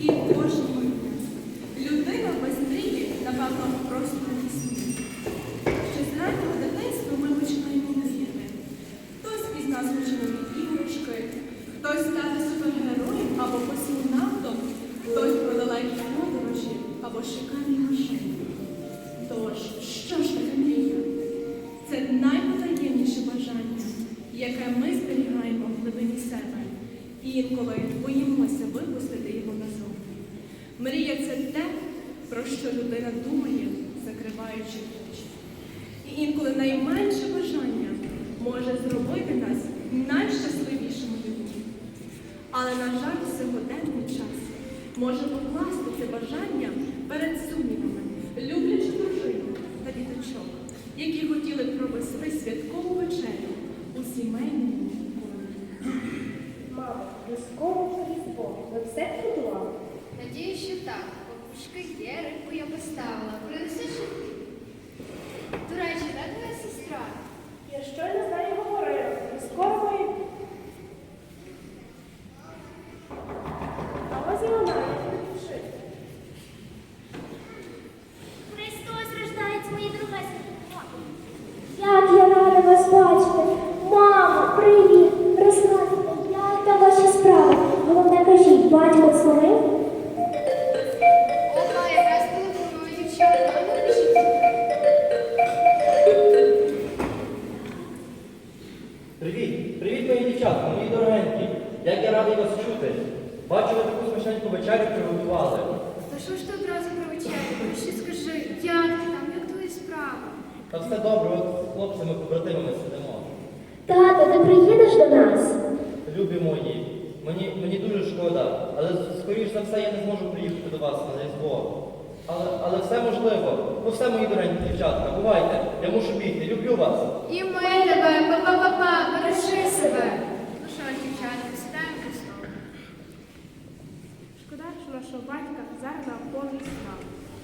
І кожного дня. Людина без мрії, напевно, просто не існує. Ще з раннього дитинства ми починаємо мріяти. Хтось із нас від іграшки, хтось стати супергероєм або космонавтом, хтось про подорожі або шикарні машини. Тож, що ж таке мрія? Це найпотаємніше бажання, яке ми зберігаємо в глибині себе. І інколи боїмося випустити це те, про що людина думає, закриваючи очі. І інколи найменше бажання може зробити нас найщасливішими людьми. Але, на жаль, сьогоденний час може покласти це бажання перед сумнівами, люблячи дружину та діточок, які хотіли провести святкову вечерю у сімейному колі. Мамо, різково різдво. Ви все придумали? Надію, що так. Бабушки є, рибку я поставила. Принесеш і ти. До Та все добре, от з хлопцями, побратимами сидимо. Тато, ти приїдеш до нас? Любі мої, мені, мені дуже шкода, але скоріш за все я не зможу приїхати до вас на Різдво. Але, але все можливо. Ну все, мої дорогенькі дівчатка, бувайте, я мушу бігти, люблю вас. І ми тебе, па-па-па-па, бережи себе. Ну що, дівчата, сідаємо до столу. Шкода, що нашого батька зараз на повний.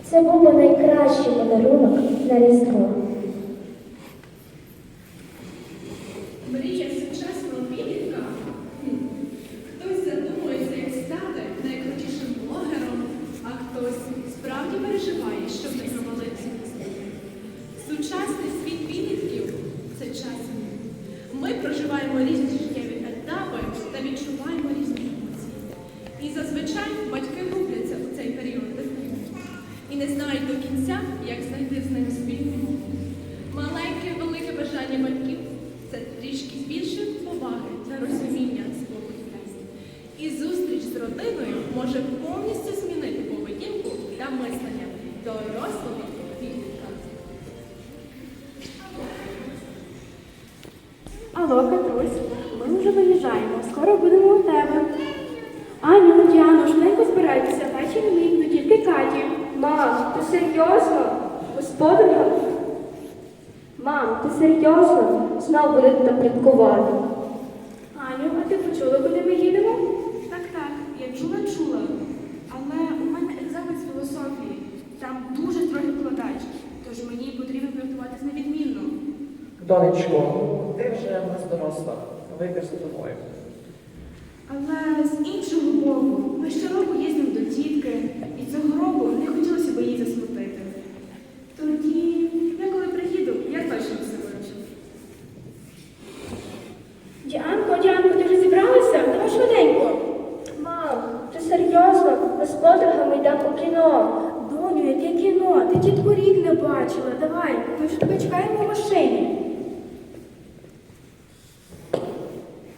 Це був би найкращий подарунок на Різдво. Алло, Катрусь, ми вже виїжджаємо. Скоро будемо у тебе. Аню, Діану, швидко збирайтеся, вечір мій, до тільки Каті. Мам, ти серйозно? Господиня? Мам, ти серйозно? Знов будете там пліткувати. Аню, а ти почула, куди ми їдемо? Так, так, я чула, чула. Але у мене екзамен з філософії. Там дуже строгий викладач, тож мені потрібно підготуватись невідмінно. Донечко, ти вже в нас доросла. Вибір за тобою. Але з іншого боку, ми щороку їздимо до тітки, і цього року не хотілося б її засмутити. Тоді, я коли приїду, я точно все вивчу. Діанко, Діанко, ти вже зібралася? Давай швиденько. Мам, ти серйозно? Ми з подругами йдемо у кіно. Доню, яке кіно? Ти тітку рік не бачила. Давай, ми вже тебе чекаємо в машині.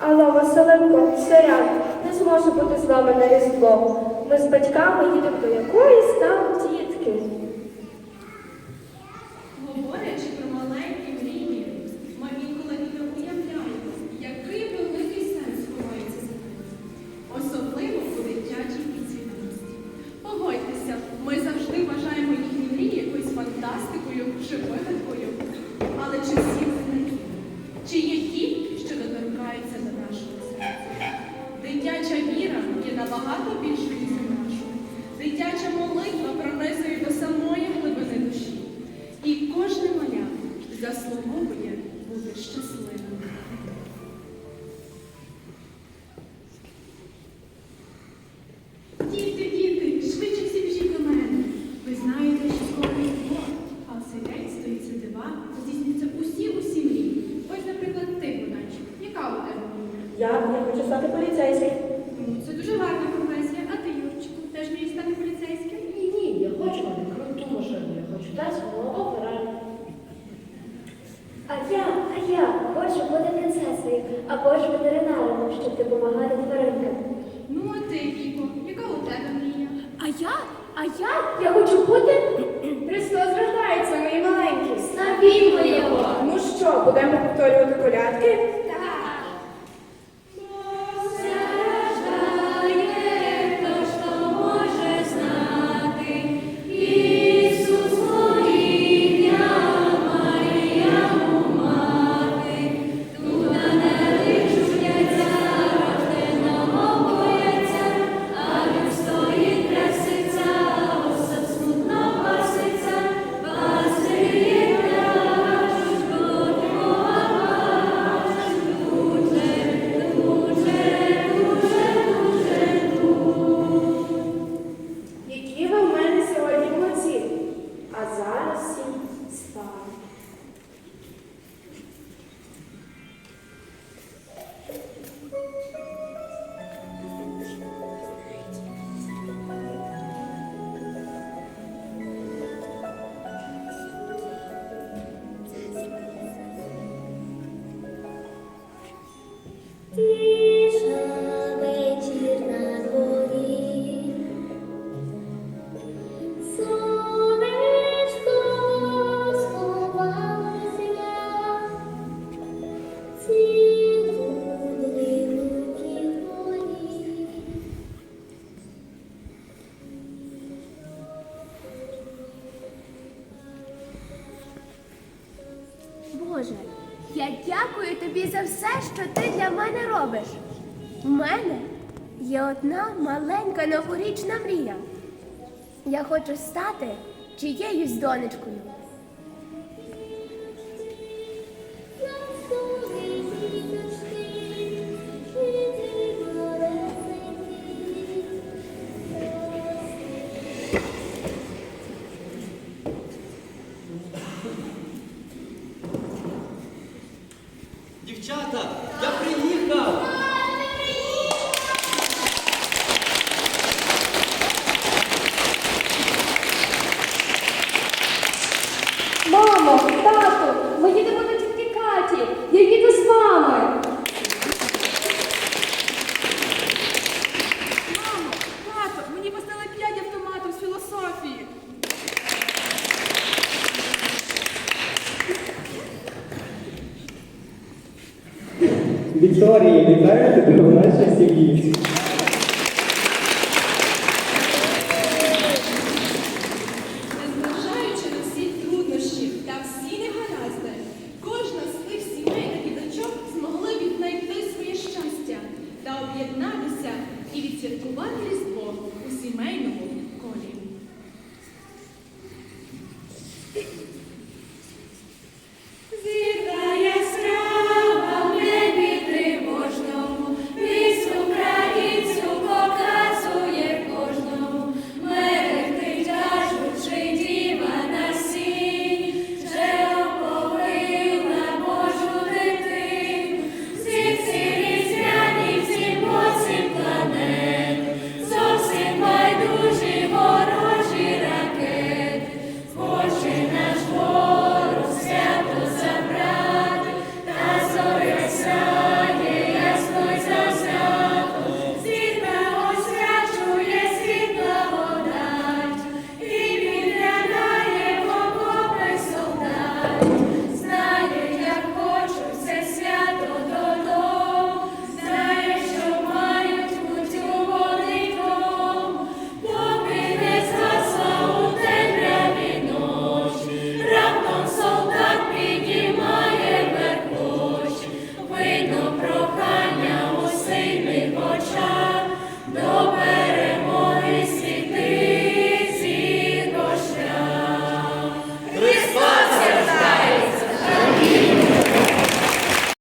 Алло, Василенко, сорян, не зможу бути з вами на Різдво. Ми з батьками їдемо до якоїсь там тітки. Говорячи про маленькі мрії, ми інколи і не уявляємо, який великий сенс ховається за ними. Особливо у дитячій підсвідомості. Погодьтеся, ми завжди вважаємо їхні мрії якоюсь фантастикою чи вигадкою. Але чи всі вони? Чи є набагато більшою за нашу. Дитяча молитва Podemos Боже, я дякую тобі за все, що ти для мене робиш. У мене є одна маленька новорічна мрія. Я хочу стати чиєюсь донечкою. Вікторії, вітаю тебе в нашій сім'ї.